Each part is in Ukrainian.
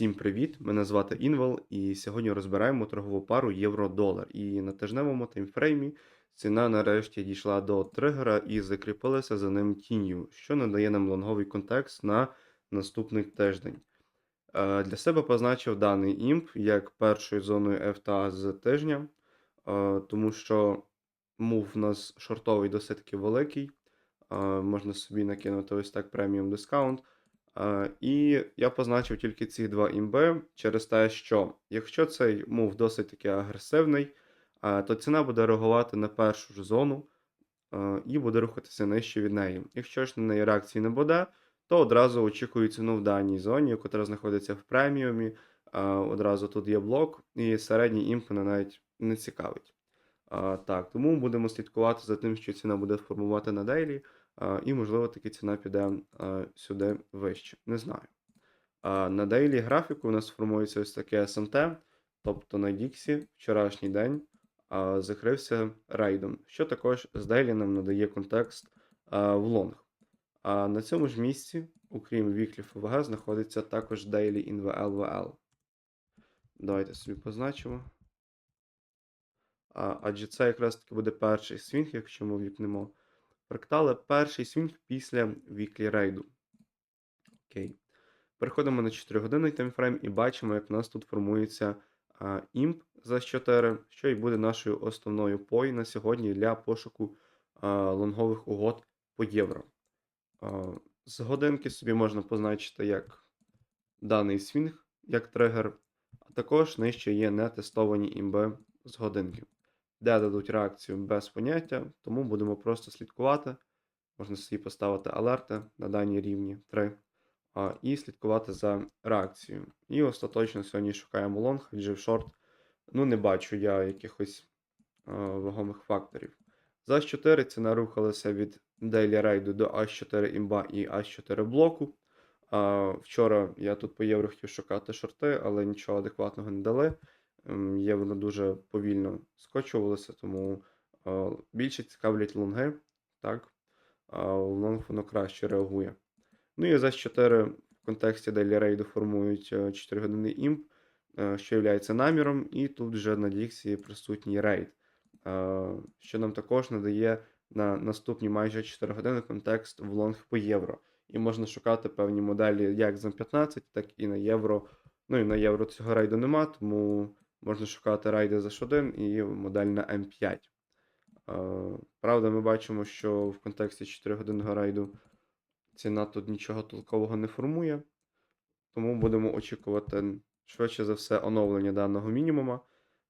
Всім привіт! Мене звати Інвел, і сьогодні розбираємо торгову пару євро-долар. І на тижневому таймфреймі ціна нарешті дійшла до тригера і закріпилася за ним тінню, що надає нам лонговий контекст на наступний тиждень. Е, Для себе позначив даний імп як першою зоною FTA з тижня, е, тому що мув у нас шортовий досить таки великий. е, Можна собі накинути ось так преміум дискаунт. Е, І я позначив тільки ці два імби через те, що якщо цей мув досить таки агресивний, е, то ціна буде реагувати на першу ж зону е, і буде рухатися нижче від неї. Якщо ж на неї реакції не буде, то одразу очікую ціну в даній зоні, яка знаходиться в преміумі. Одразу тут є блок, і середній імп навіть не цікавить. Так, тому будемо слідкувати за тим, що ціна буде формувати на дейлі, і, можливо, таки ціна піде сюди вище. Не знаю. На дейлі графіку у нас формується ось таке СМТ, тобто на Діксі вчорашній день закрився рейдом, що також з дейлі нам надає контекст в лонг. А на цьому ж місці, окрім Weekly ФВГ, знаходиться також Daily in VLVL. Давайте собі позначимо. А, адже це якраз таки буде перший свінг, якщо ми вікнемо фрактали, перший свінг після віклі рейду. Окей. Переходимо на 4 годинний таймфрейм і бачимо, як у нас тут формується імп за 4, що і буде нашою основною пой на сьогодні для пошуку а, лонгових угод по євро. А, з годинки собі можна позначити як даний свінг, як тригер, а також нижче є нетестовані імби з годинки де дадуть реакцію без поняття, тому будемо просто слідкувати. Можна собі поставити алерти на даній рівні 3 а, і слідкувати за реакцією. І остаточно сьогодні шукаємо лонг, адже в шорт ну, не бачу я якихось вагомих факторів. За H4 ціна рухалася від Daily Ride до H4 імба і H4 блоку. Вчора я тут по євро хотів шукати шорти, але нічого адекватного не дали. Ем, Є воно дуже повільно скочувалося, тому е, більше цікавлять лонги, так? В лонг воно краще реагує. Ну і за 4 в контексті Daily рейду формують 4 години імп, е, що є наміром, і тут вже на Діксі присутній рейд, е, що нам також надає на наступні майже 4 години контекст в лонг по євро. І можна шукати певні моделі як за 15, так і на євро. Ну і на євро цього рейду нема, тому можна шукати райди за H1 і модель на М5. Правда, ми бачимо, що в контексті 4-годинного рейду ціна тут нічого толкового не формує, тому будемо очікувати швидше за все оновлення даного мінімума,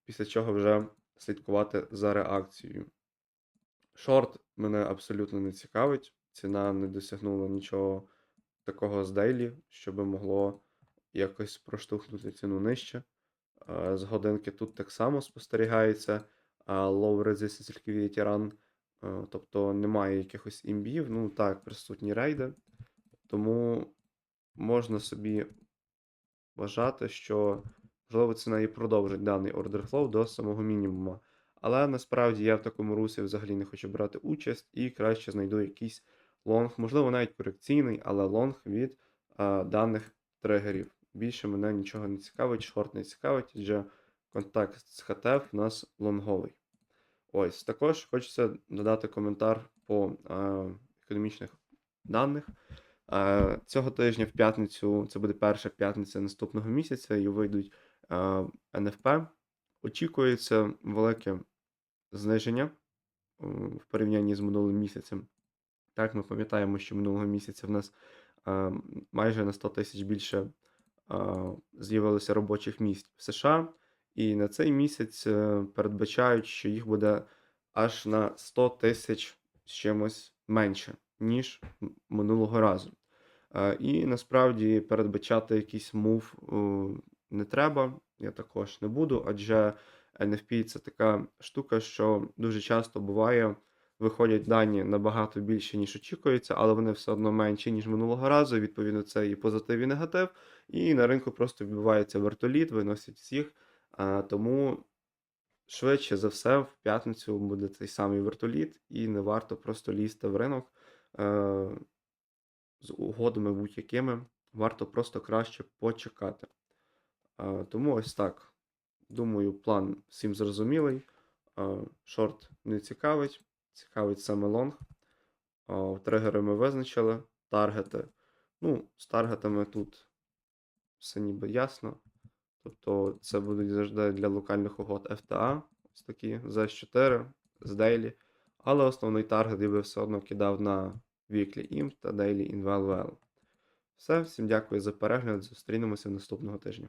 після чого вже слідкувати за реакцією. Шорт мене абсолютно не цікавить, ціна не досягнула нічого такого з дейлі, щоб могло якось проштовхнути ціну нижче. Е, З годинки тут так само спостерігається low resistance liquidity run, е, тобто немає якихось імбів, ну так, присутні рейди. Тому можна собі вважати, що можливо ціна і продовжить даний order flow до самого мінімуму. Але насправді я в такому русі взагалі не хочу брати участь і краще знайду якийсь лонг, можливо, навіть корекційний, але лонг від а, даних тригерів. Більше мене нічого не цікавить, шорт не цікавить, адже контакт з HTF у нас лонговий. Ось, також хочеться додати коментар по а, економічних даних. А, цього тижня в п'ятницю, це буде перша п'ятниця наступного місяця, і вийдуть а, НФП. Очікується велике зниження в порівнянні з минулим місяцем. Так, ми пам'ятаємо, що минулого місяця в нас а, майже на 100 тисяч більше з'явилося робочих місць в США, і на цей місяць е, передбачають, що їх буде аж на 100 тисяч з чимось менше, ніж минулого разу. І насправді передбачати якийсь мув не треба, я також не буду, адже NFP це така штука, що дуже часто буває, виходять дані набагато більше, ніж очікується, але вони все одно менші, ніж минулого разу. Відповідно, це і позитив, і негатив. І на ринку просто відбувається вертоліт, виносять всіх. Тому швидше за все, в п'ятницю буде цей самий вертоліт, і не варто просто лізти в ринок е, з угодами будь-якими. Варто просто краще почекати. Тому ось так. Думаю, план всім зрозумілий. Шорт не цікавить, цікавить саме лонг. Тригери ми визначили, таргети. Ну, з таргетами тут все ніби ясно. Тобто це будуть завжди для локальних угод FTA, ось такі з 4 з Daily. Але основний таргет я би все одно кидав на Weekly Imp та Daily Inval Все, всім дякую за перегляд. Зустрінемося наступного тижня.